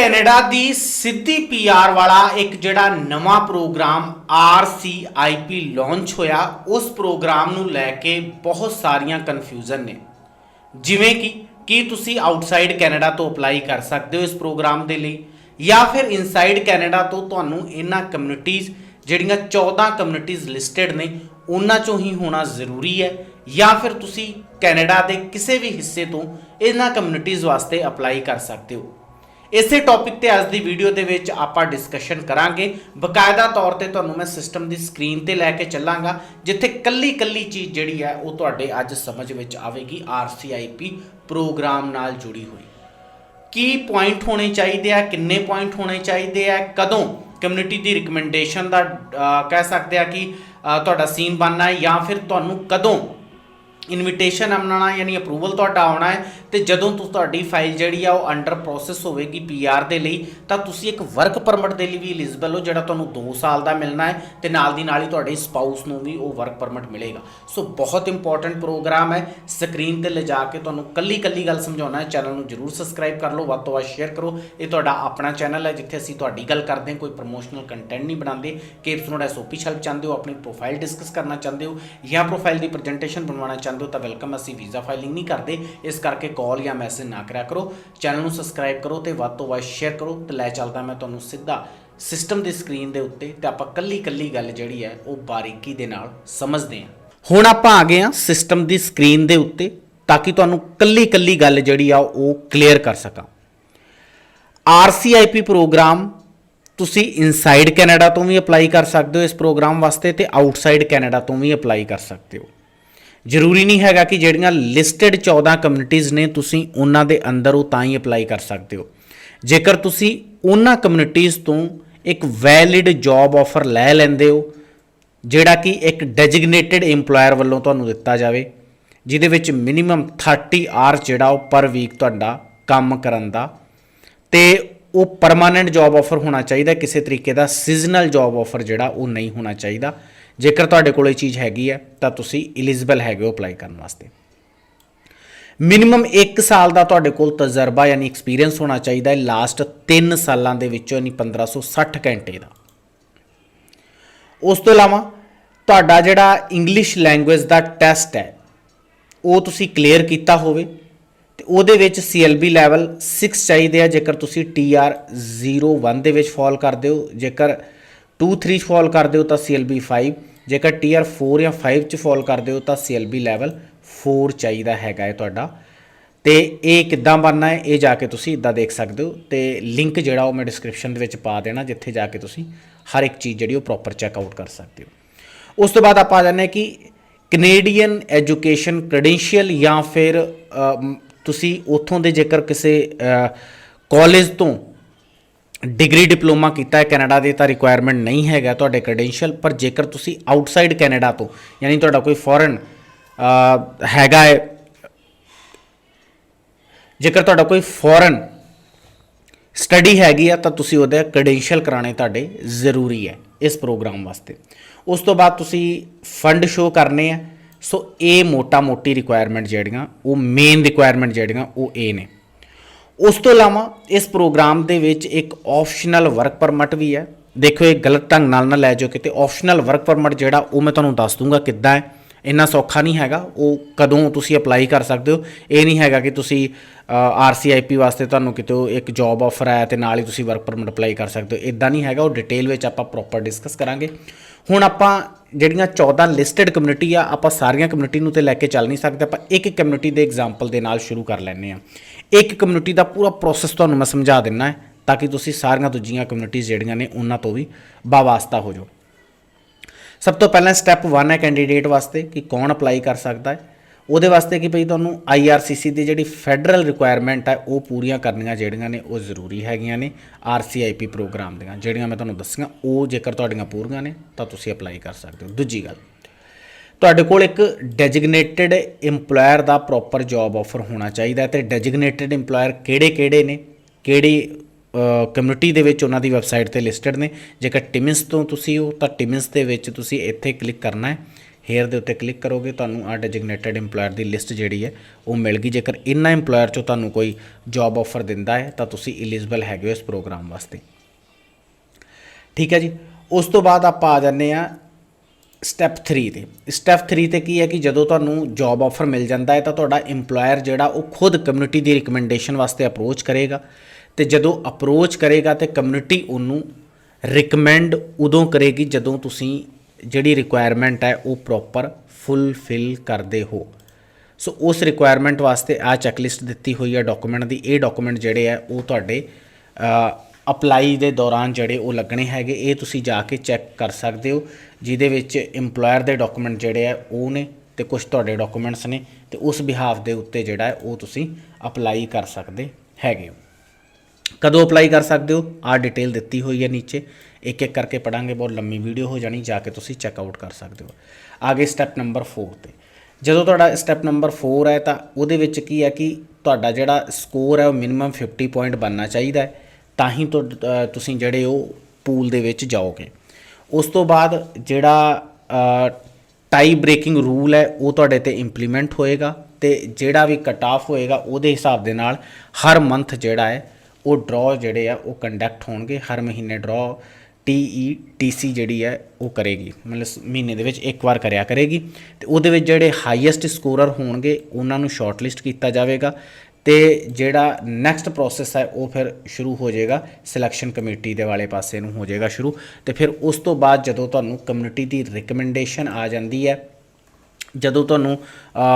Canada ਦੀ ਸਿੱਧੀ PR ਵਾਲਾ ਇੱਕ ਜਿਹੜਾ ਨਵਾਂ ਪ੍ਰੋਗਰਾਮ RCIP ਲਾਂਚ ਹੋਇਆ, ਉਸ ਪ੍ਰੋਗਰਾਮ ਨੂੰ ਲੈ ਕੇ ਬਹੁਤ ਸਾਰੀਆਂ ਕਨਫਿਊਜ਼ਨ ਨੇ। ਜਿਵੇਂ ਕਿ, ਕੀ ਤੁਸੀਂ ਆਊਟਸਾਈਡ ਕੈਨੇਡਾ ਤੋਂ ਅਪਲਾਈ ਕਰ ਸਕਦੇ ਹੋ ਇਸ ਪ੍ਰੋਗਰਾਮ ਦੇ ਲਈ? ਜਾਂ ਫਿਰ ਇਨਸਾਈਡ ਕੈਨੇਡਾ ਤੋਂ ਤੁਹਾਨੂੰ ਇਹਨਾਂ ਕਮਿਊਨਿਟੀਜ਼ ਜਿਹੜੀਆਂ 14 ਕਮਿਊਨਿਟੀਜ਼ ਲਿਸਟਡ ਨੇ, ਉਹਨਾਂ ਚੋਂ ਹੀ ਹੋਣਾ ਜ਼ਰੂਰੀ ਹੈ। ਜਾਂ ਫਿਰ ਤੁਸੀਂ ਕੈਨੇਡਾ ਦੇ ਕਿਸੇ ਵੀ ਹਿੱਸੇ ਤੋਂ ਇਹਨਾਂ ਕਮਿਊਨਿਟੀਜ਼ ਵਾਸਤੇ ਅਪਲਾਈ ਕਰ ਸਕਦੇ ਹੋ। ਇਸੇ ਟੌਪਿਕ ਤੇ ਅੱਜ ਦੀ ਵੀਡੀਓ ਦੇ ਵਿੱਚ ਆਪਾਂ ਡਿਸਕਸ਼ਨ ਕਰਾਂਗੇ। ਬਕਾਇਦਾ ਤੌਰ ਤੇ ਤੁਹਾਨੂੰ ਮੈਂ ਸਿਸਟਮ ਦੀ ਸਕਰੀਨ ਤੇ ਲੈ ਕੇ ਚੱਲਾਂਗਾ, ਜਿੱਥੇ ਕੱਲੀ ਕੱਲੀ ਚੀਜ਼ ਜਿਹੜੀ ਹੈ ਉਹ ਤੁਹਾਡੇ ਅੱਜ ਸਮਝ ਵਿੱਚ ਆਵੇਗੀ RCIP ਪ੍ਰੋਗਰਾਮ ਨਾਲ ਜੁੜੀ ਹੋਈ। ਕੀ ਪੁਆਇੰਟ ਹੋਣੇ ਚਾਹੀਦੇ ਆ, ਕਿੰਨੇ ਪੁਆਇੰਟ ਹੋਣੇ ਚਾਹੀਦੇ ਆ, ਕਦੋਂ ਕਮਿਊਨਿਟੀ ਦੀ ਰਿਕਮੈਂਡੇਸ਼ਨ ਦਾ ਕਹਿ ਸਕਦੇ ਆ ਕਿ ਤੁਹਾਡਾ ਸੀਨ ਬਣਨਾ ਹੈ ਜਾਂ ਫਿਰ ਤੁਹਾਨੂੰ ਕਦੋਂ ਇਨਵੀਟੇਸ਼ਨ ਆਉਣਾ ਯਾਨੀ ਅਪਰੂਵਲ ਤੁਹਾਡਾ ਆਉਣਾ ਹੈ, ਤੇ ਜਦੋਂ ਤੁ, ਤੁਹਾਡੀ ਫਾਈਲ ਜਿਹੜੀ ਆ ਉਹ ਅੰਡਰ ਪ੍ਰੋਸੈਸ ਹੋਵੇਗੀ ਪੀਆਰ ਦੇ ਲਈ, ਤਾਂ ਤੁਸੀਂ ਇੱਕ ਵਰਕ ਪਰਮਿਟ ਦੇ ਲਈ ਵੀ ਐਲੀਜੀਬਲ ਹੋ, ਜਿਹੜਾ ਤੁਹਾਨੂੰ 2 ਸਾਲ ਦਾ ਮਿਲਣਾ ਹੈ, ਤੇ ਨਾਲ ਦੀ ਨਾਲ ਹੀ ਤੁਹਾਡੇ ਸਪਾਊਸ ਨੂੰ ਵੀ ਉਹ ਵਰਕ ਪਰਮਿਟ ਮਿਲੇਗਾ। ਸੋ ਬਹੁਤ ਇੰਪੋਰਟੈਂਟ ਪ੍ਰੋਗਰਾਮ ਹੈ ਸਕਰੀਨ ਤੇ ਲਿਜਾ ਕੇ ਤੁਹਾਨੂੰ ਕੱਲੀ ਕੱਲੀ ਗੱਲ ਸਮਝਾਉਣਾ ਹੈ ਚੈਨਲ ਨੂੰ ਜਰੂਰ ਸਬਸਕ੍ਰਾਈਬ ਕਰ ਲਓ, ਵੱਧ ਤੋਂ ਵੱਧ ਸ਼ੇਅਰ ਕਰੋ। ਇਹ ਤੁਹਾਡਾ ਆਪਣਾ ਚੈਨਲ ਹੈ, ਜਿੱਥੇ ਅਸੀਂ ਤੁਹਾਡੀ ਗੱਲ ਕਰਦੇ ਹਾਂ, ਕੋਈ ਪ੍ਰੋਮੋਸ਼ਨਲ ਕੰਟੈਂਟ ਨਹੀਂ ਬਣਾਉਂਦੇ। ਕੇਪਸ ਨੋਟ ਐਸਓਪੀ ਹੈਲਪ ਚਾਹੁੰਦੇ ਹੋ, ਆਪਣੀ ਪ੍ਰੋਫਾਈਲ ਡਿਸਕਸ ਕਰਨਾ ਚਾਹੁੰਦੇ ਹੋ, ਜਾਂ ਪ੍ਰੋਫਾਈਲ ਦੀ ਪ੍ਰੈਜੈਂਟੇਸ਼ਨ ਬਣਵਾਉਣਾ ਚਾਹੁੰਦੇ ਹੋ ਤਾਂ ਵੈਲਕਮ ਅਸੀਂ ਵੀਜ਼ਾ ਫਾਈਲਿੰਗ ਨਹੀਂ ਕਰਦੇ, ਇਸ ਕਰਕੇ ਕਾਲ ਜਾਂ ਮੈਸੇਜ ਨਾ ਕਰਿਆ ਕਰੋ। ਚੈਨਲ ਨੂੰ ਸਬਸਕ੍ਰਾਈਬ ਕਰੋ ਤੇ ਵੱਧ ਤੋਂ ਵੱਧ ਸ਼ੇਅਰ ਕਰੋ ਤੇ ਲੈ ਚੱਲਦਾ ਮੈਂ ਤੁਹਾਨੂੰ ਸਿੱਧਾ ਸਿਸਟਮ ਦੀ ਸਕਰੀਨ ਦੇ ਉੱਤੇ ਤੇ ਆਪਾਂ ਕੱਲੀ ਕੱਲੀ ਗੱਲ ਜਿਹੜੀ ਹੈ, ਉਹ ਬਾਰੀਕੀ ਦੇ ਨਾਲ ਸਮਝਦੇ ਹਾਂ। ਹੁਣ ਆਪਾਂ ਆ ਗਏ ਹਾਂ ਸਿਸਟਮ ਦੀ ਸਕਰੀਨ ਦੇ ਉੱਤੇ ਤਾਂ ਕਿ ਤੁਹਾਨੂੰ ਕੱਲੀ ਕੱਲੀ ਗੱਲ ਜਿਹੜੀ ਆ, ਉਹ ਕਲੀਅਰ ਕਰ ਸਕਾਂ। RCIP ਪ੍ਰੋਗਰਾਮ ਤੁਸੀਂ ਇਨਸਾਈਡ ਕੈਨੇਡਾ ਤੋਂ ਵੀ ਅਪਲਾਈ ਕਰ ਸਕਦੇ ਹੋ ਇਸ ਪ੍ਰੋਗਰਾਮ ਵਾਸਤੇ ਤੇ ਆਊਟਸਾਈਡ ਕੈਨੇਡਾ ਤੋਂ ਵੀ ਅਪਲਾਈ ਕਰ ਸਕਦੇ ਹੋ। ਜ਼ਰੂਰੀ ਨਹੀਂ ਹੈਗਾ ਕਿ ਜਿਹੜੀਆਂ ਲਿਸਟਡ 14 ਕਮਿਊਨਿਟੀਜ਼ ਨੇ, ਤੁਸੀਂ ਉਹਨਾਂ ਦੇ ਅੰਦਰ ਉਹ ਤਾਂ ਹੀ ਅਪਲਾਈ ਕਰ ਸਕਦੇ ਹੋ। ਜੇਕਰ ਤੁਸੀਂ ਉਹਨਾਂ ਕਮਿਊਨਿਟੀਜ਼ ਤੋਂ ਇੱਕ ਵੈਲਿਡ ਜੌਬ ਆਫਰ ਲੈ ਲੈਂਦੇ ਹੋ, ਜਿਹੜਾ ਕਿ ਇੱਕ ਡੈਜ਼ਿਗਨੇਟਿਡ EMPLOYER ਵੱਲੋਂ ਤੁਹਾਨੂੰ ਦਿੱਤਾ ਜਾਵੇ, ਜਿਹਦੇ ਵਿੱਚ ਮਿਨੀਮਮ 30 ਆਰ ਜਿਹੜਾ ਉਹ ਪਰ ਵੀਕ ਤੁਹਾਡਾ ਕੰਮ ਕਰਨ ਦਾ, ਤੇ ਉਹ ਪਰਮਾਨੈਂਟ ਜੌਬ ਆਫਰ ਹੋਣਾ ਚਾਹੀਦਾ, ਕਿਸੇ ਤਰੀਕੇ ਦਾ ਸੀਜ਼ਨਲ ਜੌਬ ਆਫਰ ਜਿਹੜਾ ਉਹ ਨਹੀਂ ਹੋਣਾ ਚਾਹੀਦਾ। ਜੇਕਰ ਤੁਹਾਡੇ ਕੋਲ ਇਹ ਚੀਜ਼ ਹੈਗੀ ਹੈ, ਤਾਂ ਤੁਸੀਂ ਐਲੀਜੀਬਲ ਹੈਗੇ ਹੋ ਅਪਲਾਈ ਕਰਨ ਵਾਸਤੇ। ਮਿਨੀਮਮ 1 ਸਾਲ ਦਾ ਤੁਹਾਡੇ ਕੋਲ ਤਜਰਬਾ ਯਾਨੀ ਐਕਸਪੀਰੀਅੰਸ ਹੋਣਾ ਚਾਹੀਦਾ ਹੈ ਲਾਸਟ 3 ਸਾਲਾਂ ਦੇ ਵਿੱਚੋਂ ਯਾਨੀ 1560 ਘੰਟੇ ਦਾ। ਉਸ ਤੋਂ ਇਲਾਵਾ ਤੁਹਾਡਾ ਜਿਹੜਾ ਇੰਗਲਿਸ਼ ਲੈਂਗੁਏਜ ਦਾ ਟੈਸਟ ਹੈ, ਉਹ ਤੁਸੀਂ ਕਲੀਅਰ ਕੀਤਾ ਹੋਵੇ, ਤੇ ਉਹਦੇ ਵਿੱਚ CLB ਲੈਵਲ 6 ਚਾਹੀਦੇ ਆ, ਜੇਕਰ ਤੁਸੀਂ TR 01 ਦੇ ਵਿੱਚ ਫਾਲ ਕਰਦੇ ਹੋ, ਜੇਕਰ 2 3 ਫਾਲ ਕਰਦੇ ਹੋ, ਤਾਂ CLB 5 ਜੇਕਰ TR 4 ਜਾਂ 5 ਚ ਫਾਲ ਕਰਦੇ ਹੋ ਤਾਂ CLB ਲੈਵਲ 4 ਚਾਹੀਦਾ ਹੈਗਾ ਹੈ ਤੁਹਾਡਾ। ਤੇ ਇਹ ਕਿੱਦਾਂ ਬਣਨਾ ਹੈ, ਇਹ ਜਾ ਕੇ ਤੁਸੀਂ ਇਦਾਂ ਦੇਖ ਸਕਦੇ ਹੋ। ਤੇ ਲਿੰਕ ਜਿਹੜਾ ਉਹ ਮੈਂ ਡਿਸਕ੍ਰਿਪਸ਼ਨ ਦੇ ਵਿੱਚ ਪਾ ਦੇਣਾ, ਜਿੱਥੇ ਜਾ ਕੇ ਤੁਸੀਂ ਹਰ ਇੱਕ ਚੀਜ਼ ਜਿਹੜੀ ਉਹ ਪ੍ਰੋਪਰ ਚੈੱਕ ਆਊਟ ਕਰ ਸਕਦੇ ਹੋ। ਉਸ ਤੋਂ ਬਾਅਦ ਆਪਾਂ ਆ ਜਾਂਦੇ ਹਾਂ ਕਿ ਕੈਨੇਡੀਅਨ ਐਜੂਕੇਸ਼ਨ ਕ੍ਰੈਡੈਂਸ਼ੀਅਲ ਜਾਂ ਫਿਰ ਤੁਸੀਂ ਉਥੋਂ ਦੇ ਜੇਕਰ ਕਿਸੇ ਕਾਲਜ ਤੋਂ ਡਿਗਰੀ ਡਿਪਲੋਮਾ ਕੀਤਾ ਹੈ, ਕੈਨੇਡਾ ਦੇ ਤਾਂ ਰਿਕੁਆਇਰਮੈਂਟ ਨਹੀਂ ਹੈਗਾ ਤੁਹਾਡੇ ਕ੍ਰੈਡੈਂਸ਼ੀਅਲ ਪਰ ਜੇਕਰ ਤੁਸੀਂ ਆਊਟਸਾਈਡ ਕੈਨੇਡਾ ਤੋਂ, ਯਾਨੀ ਤੁਹਾਡਾ ਕੋਈ ਫੋਰਨ ਹੈਗਾ ਹੈ, ਜੇਕਰ ਤੁਹਾਡਾ ਕੋਈ ਫੋਰਨ ਸਟੱਡੀ ਹੈਗੀ ਆ, ਤਾਂ ਤੁਸੀਂ ਉਹਦੇ ਕ੍ਰੈਡੈਂਸ਼ੀਅਲ ਕਰਾਣੇ ਤੁਹਾਡੇ ਜ਼ਰੂਰੀ ਹੈ ਇਸ ਪ੍ਰੋਗਰਾਮ ਵਾਸਤੇ। ਉਸ ਤੋਂ ਬਾਅਦ ਤੁਸੀਂ ਫੰਡ ਸ਼ੋ ਕਰਨੇ ਆ, ਸੋ ਇਹ ਮੋਟਾ ਮੋਟੀ ਰਿਕੁਆਇਰਮੈਂਟ ਜਿਹੜੀਆਂ, ਉਹ ਮੇਨ ਰਿਕੁਆਇਰਮੈਂਟ ਜਿਹੜੀਆਂ, ਉਹ ਇਹ ਨੇ। ਉਸ ਤੋਂ ਇਲਾਵਾ ਇਸ ਪ੍ਰੋਗਰਾਮ ਦੇ ਵਿੱਚ ਇੱਕ ਆਪਸ਼ਨਲ ਵਰਕ ਪਰਮਿਟ ਵੀ ਹੈ। ਦੇਖੋ, ਇਹ ਗਲਤ ਢੰਗ ਨਾਲ ਨਾ ਲੈ ਜਾਓ ਕਿਤੇ। ਆਪਸ਼ਨਲ ਵਰਕ ਪਰਮਿਟ ਜਿਹੜਾ, ਉਹ ਮੈਂ ਤੁਹਾਨੂੰ ਦੱਸ ਦੂੰਗਾ ਕਿੱਦਾਂ ਹੈ। ਇੰਨਾ ਸੌਖਾ ਨਹੀਂ ਹੈਗਾ। ਉਹ ਕਦੋਂ ਤੁਸੀਂ ਅਪਲਾਈ ਕਰ ਸਕਦੇ ਹੋ। ਇਹ ਨਹੀਂ ਹੈਗਾ ਕਿ ਤੁਸੀਂ ਆਰਸੀਆਈਪੀ ਵਾਸਤੇ ਤੁਹਾਨੂੰ ਕਿਤੇ ਇੱਕ ਜੌਬ ਆਫਰ ਆਇਆ ਤੇ ਨਾਲ ਹੀ ਤੁਸੀਂ ਵਰਕ ਪਰਮਿਟ ਅਪਲਾਈ ਕਰ ਸਕਦੇ ਹੋ। ਇਦਾਂ ਨਹੀਂ ਹੈਗਾ। ਉਹ ਡਿਟੇਲ ਵਿੱਚ ਆਪਾਂ ਪ੍ਰੋਪਰ ਡਿਸਕਸ ਕਰਾਂਗੇ। ਹੁਣ ਆਪਾਂ ਜਿਹੜੀਆਂ 14 ਲਿਸਟਡ ਕਮਿਊਨਿਟੀ ਆ, ਆਪਾਂ ਸਾਰੀਆਂ ਕਮਿਊਨਿਟੀ ਨੂੰ ਤੇ ਲੈ ਕੇ ਚੱਲ ਨਹੀਂ ਸਕਦੇ, ਆਪਾਂ ਇੱਕ ਇੱਕ ਕਮਿਊਨਿਟੀ ਦੇ ਐਗਜ਼ਾਮਪਲ ਦੇ ਨਾਲ ਸ਼ੁਰੂ ਕਰ ਲੈਂਦੇ ਆ ਇੱਕ ਕਮਿਊਨਿਟੀ ਦਾ ਪੂਰਾ ਪ੍ਰੋਸੈਸ ਤੁਹਾਨੂੰ ਮੈਂ ਸਮਝਾ ਦਿੰਨਾ ਹੈ, ਤਾਂ ਕਿ ਤੁਸੀਂ ਸਾਰੀਆਂ ਦੂਜੀਆਂ ਕਮਿਊਨਿਟੀਜ਼ ਜਿਹੜੀਆਂ ਨੇ, ਉਹਨਾਂ ਤੋਂ ਵੀ ਬਾਵਾਸਤਾ ਹੋ ਜਾਓ। ਸਭ ਤੋਂ ਪਹਿਲਾਂ ਸਟੈਪ 1 ਹੈ ਕੈਂਡੀਡੇਟ ਵਾਸਤੇ ਕਿ ਕੌਣ ਅਪਲਾਈ ਕਰ ਸਕਦਾ ਹੈ। ਉਹਦੇ ਵਾਸਤੇ ਕਿ ਭਈ ਤੁਹਾਨੂੰ IRCC ਦੀ ਜਿਹੜੀ ਫੈਡਰਲ ਰਿਕੁਆਇਰਮੈਂਟ ਹੈ ਉਹ ਪੂਰੀਆਂ ਕਰਨੀਆਂ ਜਿਹੜੀਆਂ ਨੇ, ਉਹ ਜ਼ਰੂਰੀ ਹੈਗੀਆਂ ਨੇ RCIP ਪ੍ਰੋਗਰਾਮ ਦੀਆਂ। ਜਿਹੜੀਆਂ ਮੈਂ ਤੁਹਾਨੂੰ ਦੱਸੀਆਂ, ਉਹ ਜੇਕਰ ਤੁਹਾਡੀਆਂ ਪੂਰੀਆਂ ਨੇ, ਤਾਂ ਤੁਸੀਂ ਅਪਲਾਈ ਕਰ ਸਕਦੇ ਹੋ। ਦੂਜੀ ਗੱਲ, ਤੁਹਾਡੇ ਕੋਲ ਇੱਕ ਡੈਜ਼ਿਗਨੇਟਿਡ EMPLOYER ਦਾ ਪ੍ਰੋਪਰ ਜੌਬ ਆਫਰ ਹੋਣਾ ਚਾਹੀਦਾ ਹੈ। ਤੇ ਡੈਜ਼ਿਗਨੇਟਿਡ EMPLOYER ਕਿਹੜੇ-ਕਿਹੜੇ ਨੇ? ਕਿਹੜੀ ਕਮਿਊਨਿਟੀ ਦੇ ਵਿੱਚ ਉਹਨਾਂ ਦੀ ਵੈਬਸਾਈਟ ਤੇ ਲਿਸਟਡ ਨੇ? ਜੇਕਰ ਟਿਮਿੰਸ ਤੋਂ ਤੁਸੀਂ ਹੋ, ਤਾਂ ਟਿਮਿੰਸ ਦੇ ਵਿੱਚ ਤੁਸੀਂ ਇੱਥੇ ਕਲਿੱਕ ਕਰਨਾ ਹੈ। ਹੇਅਰ ਦੇ ਉੱਤੇ ਕਲਿੱਕ ਕਰੋਗੇ, ਤੁਹਾਨੂੰ ਆ ਡੈਜਿਗਨੇਟਡ EMPLOYER ਦੀ ਲਿਸਟ ਜਿਹੜੀ ਹੈ, ਉਹ ਮਿਲ ਗਈ। ਜੇਕਰ ਇਨ੍ਹਾਂ EMPLOYER ਚੋਂ ਤੁਹਾਨੂੰ ਕੋਈ ਜੌਬ ਆਫਰ ਦਿੰਦਾ ਹੈ, ਤਾਂ ਤੁਸੀਂ ਐਲੀਜੀਬਲ ਹੈਗੇ ਹੋ ਇਸ ਪ੍ਰੋਗਰਾਮ ਵਾਸਤੇ। ਠੀਕ ਹੈ ਜੀ? ਉਸ ਤੋਂ ਬਾਅਦ ਆਪਾਂ ਆ ਜਾਂਦੇ ਆ ਸਟੈਪ 3 ਤੇ। ਸਟੈਪ 3 ਤੇ ਕੀ ਹੈ ਕਿ ਜਦੋਂ ਤੁਹਾਨੂੰ ਜੌਬ ਆਫਰ ਮਿਲ ਜਾਂਦਾ ਹੈ, ਤਾਂ ਤੁਹਾਡਾ EMPLOYER ਜਿਹੜਾ, ਉਹ ਖੁਦ ਕਮਿਊਨਿਟੀ ਦੀ ਰਿਕਮੈਂਡੇਸ਼ਨ ਵਾਸਤੇ ਅਪਰੋਚ ਕਰੇਗਾ। ਤੇ ਜਦੋਂ ਅਪਰੋਚ ਕਰੇਗਾ, ਤੇ ਕਮਿਊਨਿਟੀ ਉਹਨੂੰ ਰਿਕਮੈਂਡ ਉਦੋਂ ਕਰੇਗੀ ਜਦੋਂ ਤੁਸੀਂ ਜਿਹੜੀ ਰਿਕੁਆਇਰਮੈਂਟ ਹੈ ਉਹ ਪ੍ਰੋਪਰ ਫੁੱਲਫਿਲ ਕਰਦੇ ਹੋ। ਸੋ ਉਸ ਰਿਕੁਆਇਰਮੈਂਟ ਵਾਸਤੇ ਆ ਚੈੱਕਲਿਸਟ ਦਿੱਤੀ ਹੋਈ ਹੈ ਡਾਕੂਮੈਂਟ ਦੀ। ਇਹ ਡਾਕੂਮੈਂਟ ਜਿਹੜੇ ਆ ਉਹ ਤੁਹਾਡੇ ਅਪਲਾਈ ਦੇ ਦੌਰਾਨ ਜਿਹੜੇ ਉਹ ਲੱਗਣੇ ਹੈਗੇ, ਇਹ ਤੁਸੀਂ ਜਾ ਕੇ ਚੈੱਕ ਕਰ ਸਕਦੇ ਹੋ, ਜਿਹਦੇ ਵਿੱਚ EMPLOYER ਦੇ ਡਾਕੂਮੈਂਟ ਜਿਹੜੇ ਆ ਉਹ ਨੇ ਤੇ ਕੁਝ ਤੁਹਾਡੇ ਡਾਕੂਮੈਂਟਸ ਨੇ ਤੇ ਉਸ ਬਿਹਾਫ ਦੇ ਉੱਤੇ ਜਿਹੜਾ ਉਹ ਤੁਸੀਂ ਅਪਲਾਈ ਕਰ ਸਕਦੇ ਹੈਗੇ ਹੋ। ਕਦੋਂ ਅਪਲਾਈ ਕਰ ਸਕਦੇ ਹੋ? ਆ ਡਿਟੇਲ ਦਿੱਤੀ ਹੋਈ ਹੈ ਨੀਚੇ। ਇੱਕ ਇੱਕ ਕਰਕੇ ਪੜਾਂਗੇ, ਬਹੁਤ ਲੰਮੀ ਵੀਡੀਓ ਹੋ ਜਾਣੀ, ਜਾ ਕੇ ਤੁਸੀਂ ਚੈੱਕ ਆਊਟ ਕਰ ਸਕਦੇ ਹੋ। ਆਗੇ ਸਟੈਪ ਨੰਬਰ 4 ਤੇ। ਜਦੋਂ ਤੁਹਾਡਾ ਸਟੈਪ ਨੰਬਰ 4 ਹੈ, ਤਾਂ ਉਹਦੇ ਵਿੱਚ ਕੀ ਹੈ ਕਿ ਤੁਹਾਡਾ ਜਿਹੜਾ ਸਕੋਰ ਹੈ, ਉਹ ਮਿਨੀਮਮ 50 ਪੁਆਇੰਟ ਬਣਨਾ ਚਾਹੀਦਾ ਹੈ। ਤਾਂ ਹੀ ਤੁਸੀਂ ਜਿਹੜੇ ਉਹ ਪੂਲ ਦੇ ਵਿੱਚ ਜਾਓਗੇ। ਉਸ ਤੋਂ ਬਾਅਦ ਜਿਹੜਾ ਟਾਈ ਬ੍ਰੇਕਿੰਗ ਰੂਲ ਹੈ, ਉਹ ਤੁਹਾਡੇ ਤੇ ਇੰਪਲੀਮੈਂਟ ਹੋਏਗਾ ਤੇ ਜਿਹੜਾ ਵੀ ਕਟ ਆਫ ਹੋਏਗਾ, ਉਹਦੇ ਹਿਸਾਬ ਦੇ ਨਾਲ ਹਰ ਮੰਥ ਜਿਹੜਾ ਹੈ, ਉਹ ਡਰਾ ਜਿਹੜੇ ਆ, ਉਹ ਕੰਡਕਟ ਹੋਣਗੇ। ਹਰ ਮਹੀਨੇ ਡਰਾ ਟੀਈ ਟੀਸੀ ਜਿਹੜੀ ਹੈ ਉਹ ਕਰੇਗੀ। ਮਤਲਬ ਮਹੀਨੇ ਦੇ ਵਿੱਚ ਇੱਕ ਵਾਰ ਕਰਿਆ ਕਰੇਗੀ। ਤੇ ਉਹਦੇ ਵਿੱਚ ਜਿਹੜੇ ਹਾਈਐਸਟ ਸਕੋਰਰ ਹੋਣਗੇ, ਉਹਨਾਂ ਨੂੰ ਸ਼ਾਰਟਲਿਸਟ ਕੀਤਾ ਜਾਵੇਗਾ। ਤੇ ਜਿਹੜਾ ਨੈਕਸਟ ਪ੍ਰੋਸੈਸ ਹੈ, ਉਹ ਫਿਰ ਸ਼ੁਰੂ ਹੋ ਜਾਏਗਾ। ਸਿਲੈਕਸ਼ਨ ਕਮੇਟੀ ਦੇ ਵਾਲੇ ਪਾਸੇ ਨੂੰ ਹੋ ਜਾਏਗਾ ਸ਼ੁਰੂ। ਤੇ ਫਿਰ ਉਸ ਤੋਂ ਬਾਅਦ ਜਦੋਂ ਤੁਹਾਨੂੰ ਕਮਿਊਨਿਟੀ ਦੀ ਰਿਕਮੈਂਡੇਸ਼ਨ ਆ ਜਾਂਦੀ ਹੈ ਜਦੋਂ ਤੁਹਾਨੂੰ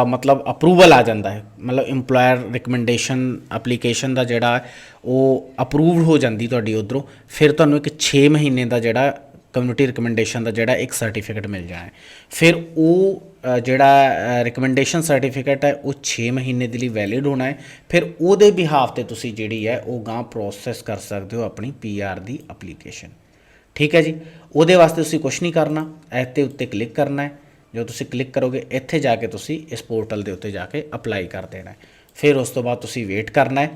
ਮਤਲਬ ਅਪਰੂਵਲ ਆ ਜਾਂਦਾ ਹੈ, ਮਤਲਬ EMPLOYER ਰਿਕਮੈਂਡੇਸ਼ਨ ਐਪਲੀਕੇਸ਼ਨ ਦਾ ਜਿਹੜਾ ਉਹ ਅਪਰੂਵਡ ਹੋ ਜਾਂਦੀ ਤੁਹਾਡੀ ਉਧਰੋਂ, ਫਿਰ ਤੁਹਾਨੂੰ ਇੱਕ 6 ਮਹੀਨੇ ਦਾ ਜਿਹੜਾ ਕਮਿਊਨਿਟੀ ਰਿਕਮੈਂਡੇਸ਼ਨ ਦਾ ਜਿਹੜਾ ਇੱਕ ਸਰਟੀਫਿਕੇਟ ਮਿਲ ਜਾਣਾ ਫਿਰ ਉਹ ਜਿਹੜਾ ਰਿਕਮੈਂਡੇਸ਼ਨ ਸਰਟੀਫਿਕੇਟ ਹੈ, ਉਹ 6 ਮਹੀਨੇ ਦੇ ਲਈ ਵੈਲਿਡ ਹੋਣਾ ਹੈ। ਫਿਰ ਉਹਦੇ ਬਿਹਾਫ ਤੇ ਤੁਸੀਂ ਜਿਹੜੀ ਹੈ, ਉਹ ਗਾਂ ਪ੍ਰੋਸੈਸ ਕਰ ਸਕਦੇ ਹੋ ਆਪਣੀ ਪੀਆਰ ਦੀ ਐਪਲੀਕੇਸ਼ਨ ਠੀਕ ਹੈ ਜੀ? ਉਹਦੇ ਵਾਸਤੇ ਤੁਸੀਂ ਕੁਝ ਨਹੀਂ ਕਰਨਾ ਐਪ ਤੇ ਉੱਤੇ ਕਲਿੱਕ ਕਰਨਾ ਹੈ। ਜਦੋਂ ਤੁਸੀਂ ਕਲਿੱਕ ਕਰੋਗੇ, ਇੱਥੇ ਜਾ ਕੇ ਤੁਸੀਂ ਇਸ ਪੋਰਟਲ ਦੇ ਉੱਤੇ ਜਾ ਕੇ ਅਪਲਾਈ ਕਰ ਦੇਣਾ ਹੈ। ਫਿਰ ਉਸ ਤੋਂ ਬਾਅਦ ਤੁਸੀਂ ਵੇਟ ਕਰਨਾ ਹੈ।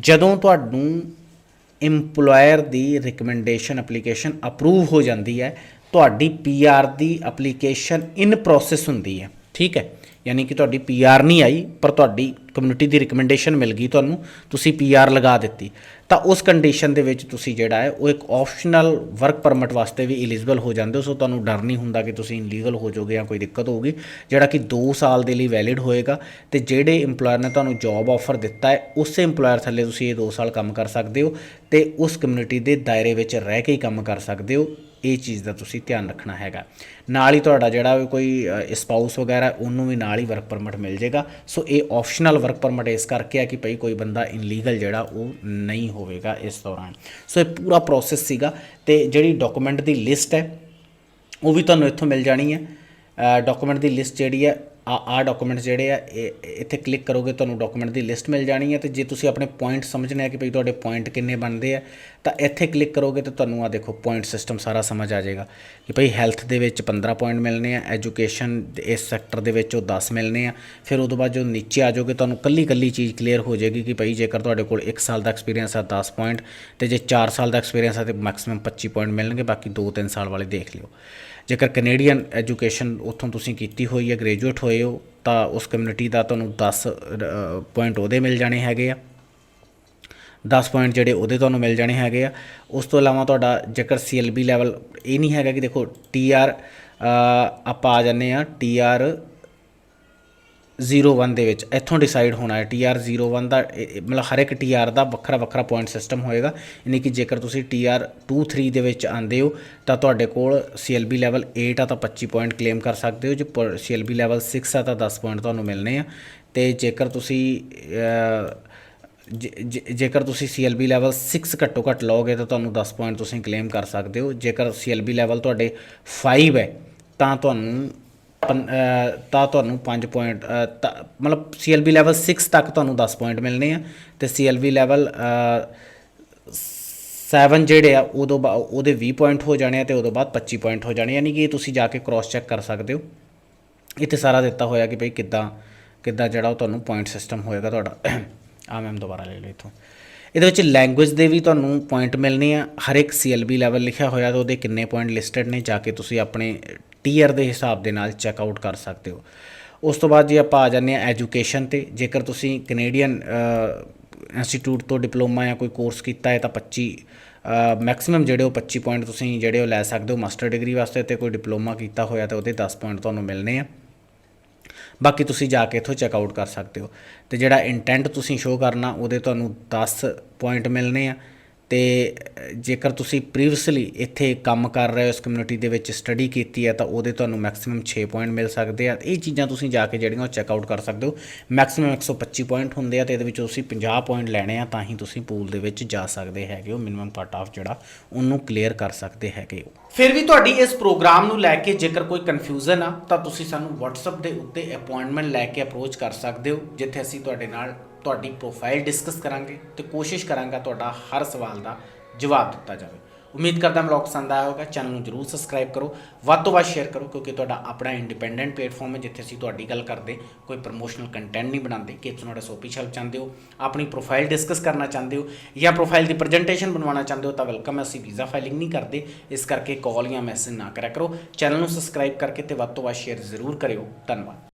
ਜਦੋਂ ਤੁਹਾਨੂੰ EMPLOYER ਦੀ ਰਿਕਮੈਂਡੇਸ਼ਨ ਐਪਲੀਕੇਸ਼ਨ ਅਪਰੂਵ ਹੋ ਜਾਂਦੀ ਹੈ, ਤੁਹਾਡੀ PR ਦੀ ਐਪਲੀਕੇਸ਼ਨ ਇਨ ਪ੍ਰੋਸੈਸ ਹੁੰਦੀ ਹੈ। ਠੀਕ ਹੈ? ਯਾਨੀ ਕਿ ਤੁਹਾਡੀ PR ਨਹੀਂ ਆਈ, ਪਰ ਤੁਹਾਡੀ ਕਮਿਊਨਿਟੀ ਦੀ ਰਿਕਮੈਂਡੇਸ਼ਨ ਮਿਲ ਗਈ ਤੁਹਾਨੂੰ, ਤੁਸੀਂ PR ਲਗਾ ਦਿੱਤੀ। ਤਾਂ ਉਸ ਕੰਡੀਸ਼ਨ ਦੇ ਵਿੱਚ ਤੁਸੀਂ ਜਿਹੜਾ ਹੈ, ਉਹ ਇੱਕ ਆਪਸ਼ਨਲ ਵਰਕ ਪਰਮਿਟ ਵਾਸਤੇ ਵੀ ਐਲੀਜੀਬਲ ਹੋ ਜਾਂਦੇ ਹੋ, ਸੋ ਤੁਹਾਨੂੰ ਡਰ ਨਹੀਂ ਹੁੰਦਾ ਕਿ ਤੁਸੀਂ ਇਨਲੀਗਲ ਹੋ ਜਾਓਗੇ ਜਾਂ ਕੋਈ ਦਿੱਕਤ ਹੋਊਗੀ, ਜਿਹੜਾ ਕਿ 2 ਸਾਲ ਦੇ ਲਈ ਵੈਲਿਡ ਹੋਏਗਾ, ਤੇ ਜਿਹੜੇ EMPLOYER ਨੇ ਤੁਹਾਨੂੰ ਜੌਬ ਆਫਰ ਦਿੱਤਾ ਹੈ, ਉਸੇ EMPLOYER ਥੱਲੇ ਤੁਸੀਂ ਇਹ 2 ਸਾਲ ਕੰਮ ਕਰ ਸਕਦੇ ਹੋ, ਤੇ ਉਸ ਕਮਿਊਨਿਟੀ ਦੇ ਦਾਇਰੇ ਵਿੱਚ ਰਹਿ ਕੇ ਹੀ ਕੰਮ ਕਰ ਸਕਦੇ ਹੋ। ਇਹ ਚੀਜ਼ ਦਾ ਤੁਸੀਂ ਧਿਆਨ ਰੱਖਣਾ ਹੈਗਾ। ਨਾਲ ਹੀ ਤੁਹਾਡਾ ਜਿਹੜਾ ਵੀ ਕੋਈ ਸਪਾਊਸ ਵਗੈਰਾ, ਉਹਨੂੰ ਵੀ ਨਾਲ ਹੀ ਵਰਕ ਪਰਮਿਟ ਮਿਲ ਜਾਏਗਾ ਸੋ ਇਹ ਆਪਸ਼ਨਲ ਵਰਕ ਪਰਮਿਟ ਇਸ ਕਰਕੇ ਆ ਕਿ ਭਈ ਕੋਈ ਬੰਦਾ ਇਨਲੀਗਲ ਜਿਹੜਾ, ਉਹ ਨਹੀਂ ਹੋਵੇਗਾ ਇਸ ਦੌਰਾਨ। ਸੋ ਇਹ ਪੂਰਾ ਪ੍ਰੋਸੈਸ ਸੀਗਾ ਤੇ ਜਿਹੜੀ ਡਾਕੂਮੈਂਟ ਦੀ ਲਿਸਟ ਹੈ, ਉਹ ਵੀ ਤੁਹਾਨੂੰ ਇੱਥੋਂ ਮਿਲ ਜਾਣੀ ਹੈ। ਡਾਕੂਮੈਂਟ ਦੀ ਲਿਸਟ ਜਿਹੜੀ ਹੈ ਆ ਆ ਡਾਕੂਮੈਂਟਸ ਜਿਹੜੇ ਆ, ਇਹ ਇੱਥੇ ਕਲਿੱਕ ਕਰੋਗੇ, ਤੁਹਾਨੂੰ ਡਾਕੂਮੈਂਟ ਦੀ ਲਿਸਟ ਮਿਲ ਜਾਣੀ ਹੈ ਤੇ ਜੇ ਤੁਸੀਂ ਆਪਣੇ ਪੁਆਇੰਟ ਸਮਝਣੇ ਆ ਕਿ ਭਈ ਤੁਹਾਡੇ ਪੁਆਇੰਟ ਕਿੰਨੇ ਬਣਦੇ ਆ, ਤਾਂ ਇੱਥੇ ਕਲਿੱਕ ਕਰੋਗੇ ਤੇ ਤੁਹਾਨੂੰ ਆ ਦੇਖੋ ਪੁਆਇੰਟ ਸਿਸਟਮ ਸਾਰਾ ਸਮਝ ਆ ਜਾਏਗਾ ਕਿ ਭਈ ਹੈਲਥ ਦੇ ਵਿੱਚ 15 ਪੁਆਇੰਟ ਮਿਲਨੇ ਆ ਐਜੂਕੇਸ਼ਨ ਇਸ ਸੈਕਟਰ ਦੇ ਵਿੱਚ ਉਹ 10 ਮਿਲਨੇ ਆ, ਫਿਰ ਉਦੋਂ ਬਾਅਦ ਜੋ ਨੀਚੇ ਆ ਜਾਓਗੇ, ਤੁਹਾਨੂੰ ਕੱਲੀ ਕੱਲੀ ਚੀਜ਼ ਕਲੀਅਰ ਹੋ ਜਾਏਗੀ ਕਿ ਭਈ ਜੇਕਰ ਤੁਹਾਡੇ ਕੋਲ 1 ਸਾਲ ਦਾ ਐਕਸਪੀਰੀਅੰਸ ਆ 10 ਪੁਆਇੰਟ ਤੇ ਜੇ 4 ਸਾਲ ਦਾ ਐਕਸਪੀਰੀਅੰਸ ਆ ਤੇ ਮੈਕਸਿਮਮ 25 ਪੁਆਇੰਟ ਮਿਲਣਗੇ, ਬਾਕੀ 2-3 ਸਾਲ ਵਾਲੇ ਦੇਖ ਲਿਓ। ਜੇਕਰ ਕੈਨੇਡੀਅਨ ਐਜੂਕੇਸ਼ਨ ਉੱਥੋਂ ਤੁਸੀਂ ਕੀਤੀ ਹੋਈ ਹੈ, ਗ੍ਰੈਜੂਏਟ ਹੋਏ ਹੋ, ਤਾਂ ਉਸ ਕਮਿਊਨਿਟੀ ਦਾ ਤੁਹਾਨੂੰ 10 ਪੁਆਇੰਟ ਉਹਦੇ ਮਿਲ ਜਾਣੇ ਹੈਗੇ ਆ। 10 ਪੁਆਇੰਟ ਜਿਹੜੇ ਉਹਦੇ ਤੁਹਾਨੂੰ ਮਿਲ ਜਾਣੇ ਹੈਗੇ ਆ। ਉਸ ਤੋਂ ਇਲਾਵਾ ਤੁਹਾਡਾ ਜੇਕਰ CLB ਲੈਵਲ ਇਹ ਨਹੀਂ ਹੈਗਾ ਕਿ ਦੇਖੋ TR ਆਪਾਂ ਆ ਜਾਂਦੇ ਆ TR 01 ਦੇ ਵਿੱਚ ਇੱਥੋਂ ਡਿਸਾਈਡ ਹੋਣਾ ਹੈ। TR 01 ਦਾ ਇਹ- ਇਹ ਮਤਲਬ ਹਰ ਇੱਕ TR ਦਾ ਵੱਖਰਾ ਵੱਖਰਾ ਪੁਆਇੰਟ ਸਿਸਟਮ ਹੋਏਗਾ। ਯਾਨੀ ਕਿ ਜੇਕਰ ਤੁਸੀਂ TR 23 ਦੇ ਵਿੱਚ ਆਂਦੇ ਹੋ ਤਾਂ ਤੁਹਾਡੇ ਕੋਲ CLB ਲੈਵਲ 8 ਆ ਤਾਂ 25 ਪੁਆਇੰਟ ਕਲੇਮ ਕਰ ਸਕਦੇ ਹੋ। ਜੇ ਪ- CLB ਲੈਵਲ 6 ਆ ਤਾਂ 10 ਪੁਆਇੰਟ ਤੁਹਾਨੂੰ ਮਿਲਨੇ ਆ। ਤੇ ਜੇਕਰ ਤੁਸੀਂ ਅ, ਜੇ- ਜੇ- ਜੇਕਰ ਤੁਸੀਂ CLB ਲੈਵਲ 6 ਘੱਟੋ ਘੱਟ ਲਓਗੇ ਤਾਂ ਤੁਹਾਨੂੰ 10 ਪੁਆਇੰਟ ਤੁਸੀਂ ਕਲੇਮ ਕਰ ਸਕਦੇ ਹੋ। ਜੇਕਰ CLB ਲੈਵਲ ਤੁਹਾਡੇ 5 ਹੈ ਤਾਂ ਤੁਹਾਨੂੰ ਤਾਂ ਤੁਹਾਨੂੰ 5 ਪੁਆਇੰਟ ਮਤਲਬ CLB ਲੈਵਲ 6 ਤੱਕ ਤੁਹਾਨੂੰ 10 ਪੁਆਇੰਟ ਮਿਲਣੇ ਆ ਤੇ CLB ਲੈਵਲ 7 ਜਿਹੜੇ ਆ ਉਦੋਂ ਉਹਦੇ 20 ਪੁਆਇੰਟ ਹੋ ਜਾਣੇ ਆ ਤੇ ਉਦੋਂ ਬਾਅਦ 25 ਪੁਆਇੰਟ ਹੋ ਜਾਣੇ ਯਾਨੀ ਕਿ ਇਹ ਤੁਸੀਂ ਜਾ ਕੇ ਕ੍ਰਾਸ ਚੈੱਕ ਕਰ ਸਕਦੇ ਹੋ। ਇੱਥੇ ਸਾਰਾ ਦਿੱਤਾ ਹੋਇਆ ਕਿ ਭਈ ਕਿੱਦਾਂ ਕਿੱਦਾਂ ਜਿਹੜਾ ਉਹ ਤੁਹਾਨੂੰ ਪੁਆਇੰਟ ਸਿਸਟਮ ਹੋਏਗਾ ਤੁਹਾਡਾ। ਆ ਮੈਮ ਦੁਬਾਰਾ ਲੈ ਲਓ ਇੱਥੋਂ। ਇਹਦੇ ਵਿੱਚ ਲੈਂਗੁਏਜ ਦੇ ਵੀ ਤੁਹਾਨੂੰ ਪੁਆਇੰਟ ਮਿਲਨੇ ਆ। ਹਰ ਇੱਕ CLB ਲੈਵਲ ਲਿਖਿਆ ਹੋਇਆ ਤੇ ਉਹਦੇ ਕਿੰਨੇ ਪੁਆਇੰਟ ਲਿਸਟਡ ਨੇ, ਜਾ ਕੇ ਤੁਸੀਂ ਆਪਣੇ ਟੀਅਰ ਦੇ ਹਿਸਾਬ ਦੇ ਨਾਲ ਚੈੱਕ ਆਊਟ ਕਰ ਸਕਦੇ ਹੋ। ਉਸ ਤੋਂ ਬਾਅਦ ਜੇ ਆਪਾਂ ਆ ਜਾਂਦੇ ਹਾਂ ਐਜੂਕੇਸ਼ਨ ਤੇ। ਜੇਕਰ ਤੁਸੀਂ ਕੈਨੇਡੀਅਨ ਇੰਸਟੀਟਿਊਟ ਤੋਂ ਡਿਪਲੋਮਾ ਜਾਂ ਕੋਈ ਕੋਰਸ ਕੀਤਾ ਹੈ ਤਾਂ 25 ਮੈਕਸਿਮਮ ਜਿਹੜੇ ਉਹ 25 ਪੁਆਇੰਟ ਤੁਸੀਂ ਜਿਹੜੇ ਉਹ ਲੈ ਸਕਦੇ ਹੋ। ਮਾਸਟਰ ਡਿਗਰੀ ਵਾਸਤੇ ਤੇ ਕੋਈ ਡਿਪਲੋਮਾ ਕੀਤਾ ਹੋਇਆ ਤਾਂ ਉਹਦੇ 10 ਪੁਆਇੰਟ ਤੁਹਾਨੂੰ ਮਿਲਨੇ ਆ। ਬਾਕੀ ਤੁਸੀਂ ਜਾ ਕੇ ਇੱਥੋਂ ਚੈੱਕ ਆਊਟ ਕਰ ਸਕਦੇ ਹੋ। ਤੇ ਜਿਹੜਾ ਇੰਟੈਂਟ ਤੁਸੀਂ ਸ਼ੋਅ ਕਰਨਾ, ਉਹਦੇ ਤੁਹਾਨੂੰ 10 ਪੁਆਇੰਟ ਮਿਲਨੇ ਆ। ਤੇ, ਜੇਕਰ ਤੁਸੀਂ ਪ੍ਰੀਵੀਅਸਲੀ ਇੱਥੇ ਕੰਮ ਕਰ ਰਹੇ ਹੋ, ਇਸ ਕਮਿਊਨਿਟੀ ਦੇ ਵਿੱਚ ਸਟੱਡੀ ਕੀਤੀ ਹੈ, ਤਾਂ ਉਹਦੇ ਤੁਹਾਨੂੰ ਮੈਕਸਿਮਮ 6 ਪੁਆਇੰਟ ਮਿਲ ਸਕਦੇ ਆ। ਇਹ ਚੀਜ਼ਾਂ ਤੁਸੀਂ ਜਾ ਕੇ ਜਿਹੜੀਆਂ ਉਹ ਚੈੱਕ ਆਊਟ ਕਰ ਸਕਦੇ ਹੋ। ਮੈਕਸਿਮਮ 125 ਪੁਆਇੰਟ ਹੁੰਦੇ ਆ ਤੇ ਇਹਦੇ ਵਿੱਚ ਤੁਸੀਂ 50 ਪੁਆਇੰਟ ਲੈਣੇ ਆ, ਤਾਂ ਹੀ ਤੁਸੀਂ ਪੂਲ ਦੇ ਵਿੱਚ ਜਾ ਸਕਦੇ ਹੈਗੇ ਹੋ। ਮਿਨੀਮਮ ਕੱਟ ਆਫ ਜਿਹੜਾ, ਉਹਨੂੰ ਕਲੀਅਰ ਕਰ ਸਕਦੇ ਹੈਗੇ ਹੋ। ਫਿਰ ਵੀ ਤੁਹਾਡੀ ਇਸ ਪ੍ਰੋਗਰਾਮ ਨੂੰ ਲੈ ਕੇ ਜੇਕਰ ਕੋਈ ਕਨਫਿਊਜ਼ਨ ਆ, ਤਾਂ ਤੁਸੀਂ ਸਾਨੂੰ WhatsApp ਦੇ ਉੱਤੇ ਅਪਾਇੰਟਮੈਂਟ ਲੈ ਕੇ ਅਪਰੋਚ ਕਰ ਸਕਦੇ ਹੋ, ਜਿੱਥੇ ਅਸੀਂ ਤੁਹਾਡੇ ਨਾਲ ਤੁਹਾਡੀ ਪ੍ਰੋਫਾਈਲ ਡਿਸਕਸ ਕਰਾਂਗੇ ਤੇ ਕੋਸ਼ਿਸ਼ ਕਰਾਂਗਾ ਤੁਹਾਡਾ ਹਰ ਸਵਾਲ ਦਾ ਜਵਾਬ ਦਿੱਤਾ ਜਾਵੇ। ਉਮੀਦ ਕਰਦਾ ਵਲੌਗ ਪਸੰਦ ਆਇਆ ਹੋਵੇਗਾ। ਚੈਨਲ ਨੂੰ ਜਰੂਰ ਸਬਸਕ੍ਰਾਈਬ ਕਰੋ। ਵੱਧ ਤੋਂ ਵੱਧ ਸ਼ੇਅਰ ਕਰੋ ਕਿਉਂਕਿ ਤੁਹਾਡਾ ਆਪਣਾ ਇੰਡੀਪੈਂਡੈਂਟ ਪਲੇਟਫਾਰਮ ਹੈ ਜਿੱਥੇ ਅਸੀਂ ਤੁਹਾਡੀ ਗੱਲ ਕਰਦੇ, ਕੋਈ ਪ੍ਰੋਮੋਸ਼ਨਲ ਕੰਟੈਂਟ ਨਹੀਂ ਬਣਾਉਂਦੇ, ਕਿ ਤੁਸੀਂ ਤੁਹਾਡਾ ਸੋਪੀ ਹੈਲਪ ਚਾਹੁੰਦੇ ਹੋ, ਆਪਣੀ ਪ੍ਰੋਫਾਈਲ ਡਿਸਕਸ ਕਰਨਾ ਚਾਹੁੰਦੇ ਹੋ ਜਾਂ ਪ੍ਰੋਫਾਈਲ ਦੀ ਪ੍ਰੈਜੈਂਟੇਸ਼ਨ ਬਣਵਾਉਣਾ ਚਾਹੁੰਦੇ ਹੋ ਤਾਂ ਵੈਲਕਮ ਹੈ। ਅਸੀਂ ਵੀਜ਼ਾ ਫਾਈਲਿੰਗ ਨਹੀਂ ਕਰਦੇ। ਇਸ ਕਰਕੇ ਕਾਲ ਜਾਂ ਮੈਸੇਜ ਨਾ ਕਰਿਆ ਕਰੋ। ਚੈਨਲ ਨੂੰ ਸਬਸਕ੍ਰਾਈਬ ਕਰਕੇ ਤੇ ਵੱਧ ਤੋਂ ਵੱਧ ਸ਼ੇਅਰ ਜ਼ਰੂਰ ਕਰਿਓ। ਧੰਨਵਾਦ।